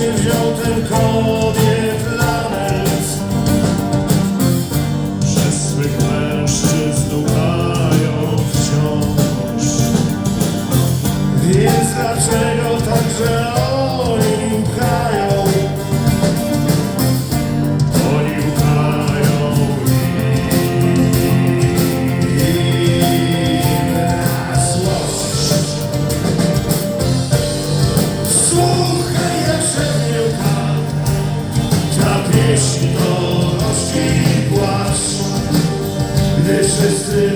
się wziął ten kobiet lament? Że swych mężczyzn ukają wciąż Więc dlaczego także Słuchaj, jak łka Ta pieśń Gdy wszyscy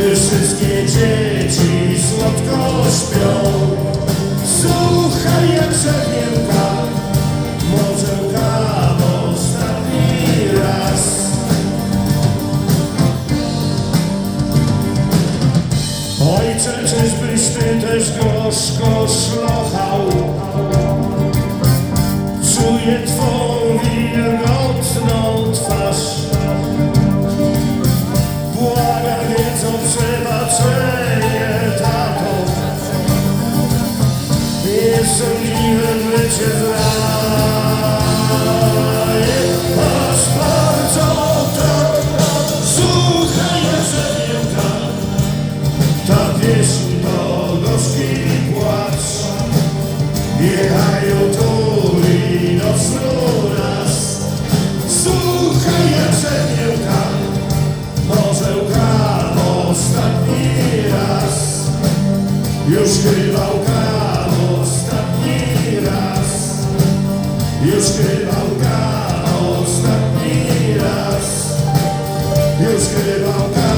Gdy wszystkie dzieci słodko śpią Słuchaj jak szepiełka Może łka ostatni raz. Ojcze, czyżbyś ty też gorzko szlochał przebaczenie, tato. Niesądziłem, by Cię zraje Aż bardzo trudno Słuchaj, Jerzemiłka Ta pieśń to gorzki płacz. Jechają tu i nocną nas. Słuchaj jak szepiełka e os que caos tapiras, e escreva que caos tapiras, e os que caos